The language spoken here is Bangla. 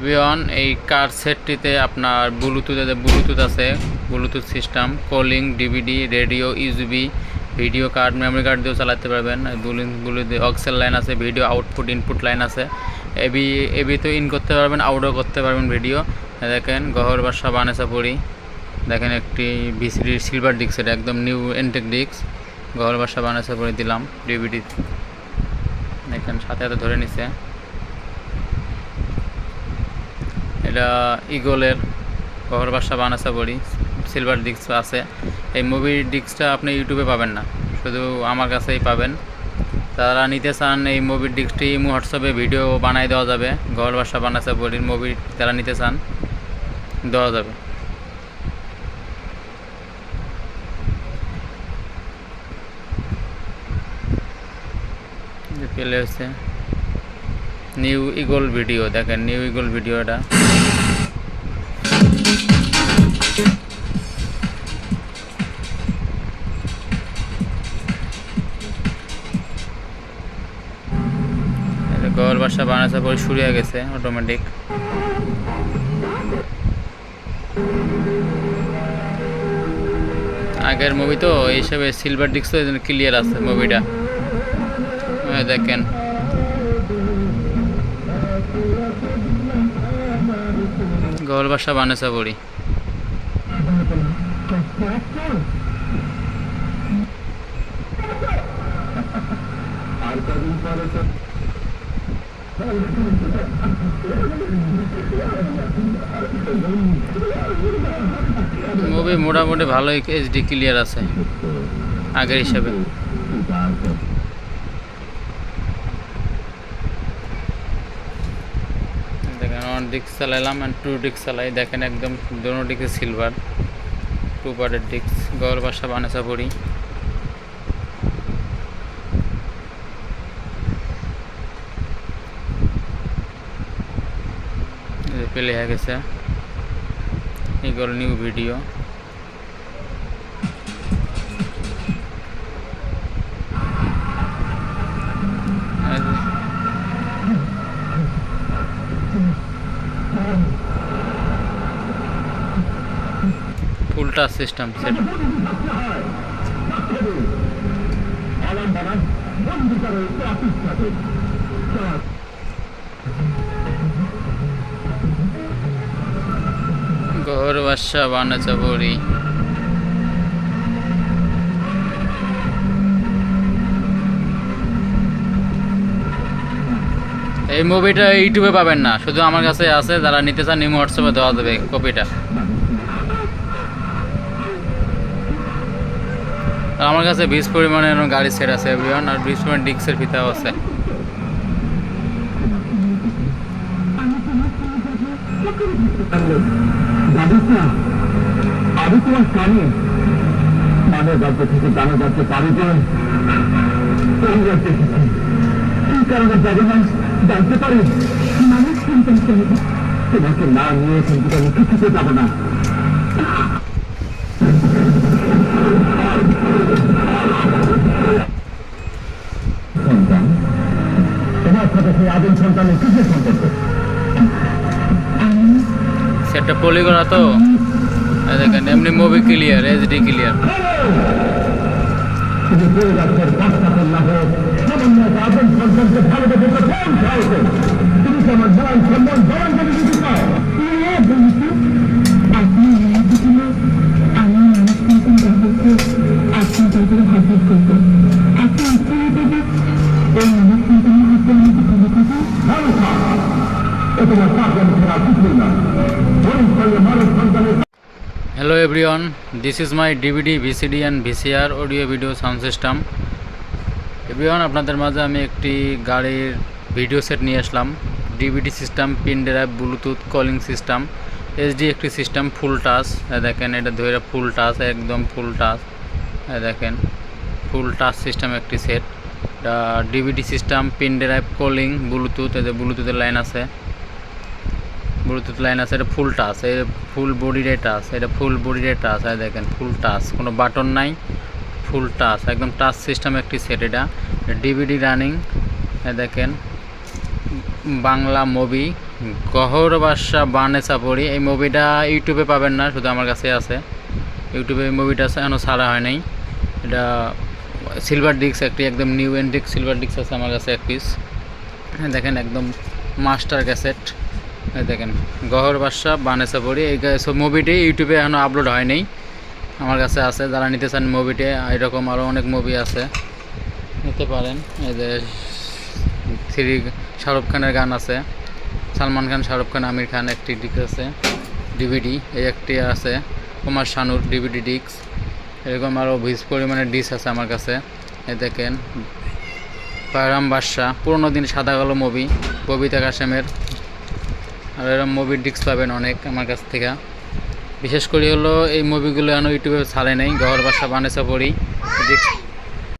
এভিওয়ান এই কার সেটটিতে আপনার ব্লুটুথ আছে ব্লুটুথ আছে Bluetooth system calling DVD radio USB video card memory card দিয়েও চালাতে পারবেন। ব্লুটুথ অক্সেল লাইন আছে ভিডিও আউটপুট ইনপুট লাইন আছে। এবি এবি তো ইন করতে পারবেন আউটও করতে পারবেন ভিডিও দেখেন, গহর বাসা বানেসা পড়ি দেখেন একটি ভিসিডির সিলভার ডিস্ক এটা একদম নিউ এনটেক ডিস্ক গহর বাসা বানেসা পড়ে দিলাম ডিভিডি দেখেন, সাথে সাথে ধরে নিছে। এটা ইগলের গহর বাসা বানাসা বড়ি সিলভার ডিস্ক আছে। এই মুভির ডিস্কটা আপনি ইউটিউবে পাবেন না। শুধু আমার কাছেই পাবেন। তারা নিতে চান এই মুভির ডিস্কটি হোয়াটসঅ্যাপে ভিডিও বানাই দেওয়া যাবে। গহর বাসা বানাসা বড়ির মুভি তারা নিতে চান, দেওয়া যাবে। পেলে হচ্ছে নিউ ইগল ভিডিও দেখেন নিউ ইগল ভিডিওটা গল বাসা বানাসা পরে শুরু হয়ে গেছে অটোমেটিক আগের মুভি তো এই হিসাবে সিলভার ডিস্ক ক্লিয়ার আছে মুভিটা দেখেন। গল বাসা বানাসা পড়ি মুভি মোটামুটি ভালোই এইচডি ক্লিয়ার আছে, আগের হিসাবে। দেখেন ওয়ান ডিস্ক চালাইলাম অ্যান্ড টু ডিস্ক চালাই। দেখেন একদম দোনো ডিস্কে সিলভার টু পার্টের ডিস্ক গর বাসা বানাসা পড়ি পেলে হয়ে গেছে এগুলো new video full touch system set ঘর বাসা বানাচা বড়ি এই মুভিটা ইউটিউবে পাবেন না, শুধু আমার কাছে আছে, যারা নিতে চান নিমো হোয়াটসঅ্যাপে দেওয়া যাবে কপিটা। আমার কাছে বিশ পরিমাণে গাড়ি সেট আছে এভরিওয়ান আর বিশ পরিমাণ ডিক্সের ফিতাও আছে। দাদা আমি তোমার স্বামী মানের রাজ্য থেকে দানা যাচ্ছে পারি যে কোন কি কারণে না, জানতে পারি। তোমাকে না নিয়ে কিন্তু আমি কিছুতে যাব না। সন্তান, তোমার সাথে সেই আদিম সন্তানের কিসের সম্পর্ক? সেটটা পলি করা তো দেখেন এমনি মুভি ক্লিয়ার এইচডি ক্লিয়ার শুধু hello everyone this is my DVD VCD and VCR audio video sound system everyone আপনাদের মাঝে আমি একটি গাড়ির ভিডিও সেট নিয়ে আসলাম। DVD system pen drive Bluetooth calling system HD একটি সিস্টেম ফুল টাচ দেখেন, এটা ধরে ফুল টাচ একদম ফুল টাচ দেখেন ফুল টাচ সিস্টেম একটি set DVD system pen drive calling Bluetooth যে ব্লুটুথের লাইন আছে। ব্লুটুথ লাইন আছে, এটা ফুল টাচ এই ফুল বডিরে টাচ এটা ফুল বডিরে টাচ এই দেখেন ফুল টাচ কোনো বাটন নাই ফুল টাচ একদম টাচ সিস্টেম একটি সেট এটা। ডিভিডি রানিং দেখেন, বাংলা মুভি গহর বাদশা বানে চাপড়ি, এই মুভিটা ইউটিউবে পাবেন না, শুধু আমার কাছে আছে। ইউটিউবে এই মুভিটা এখনও ছাড়া হয় নাই। এটা সিলভার ডিস্ক একটি, একদম নিউ এন্ডিক সিলভার ডিস্ক আছে আমার কাছে এক পিস দেখেন, একদম মাস্টার ক্যাসেট দেখেন, গহর বাদশা বানে চাপড়ি এই মুভিটি ইউটিউবে এখনও আপলোড হয় নাই আমার কাছে আছে, যারা নিতে চান মুভিটি এরকম আরও অনেক মুভি আছে। নিতে পারেন। এই যে থ্রি শাহরুখ খানের গান আছে। সালমান খান, শাহরুখ খান, আমির খান, একটি ডিস্ক আছে। ডিভিডি এই একটি আছে। কুমার শানুর ডিভিডি ডিস্ক এরকম আরও ভিজ পরিমাণের ডিস্ক আছে আমার কাছে। এই দেখেন, পায়রাম বাদশাহ, পুরোনো দিন সাদা কালো মুভি ববিতা কাশেমের। আর এরকম মুভি ডিস্ক পাবেন অনেক আমার কাছ থেকে। বিশেষ করে হলো এই মুভিগুলো এখন ইউটিউবে ছাড়ে নেই। ঘর বাসা বানেসা পড়ি ডিস্ক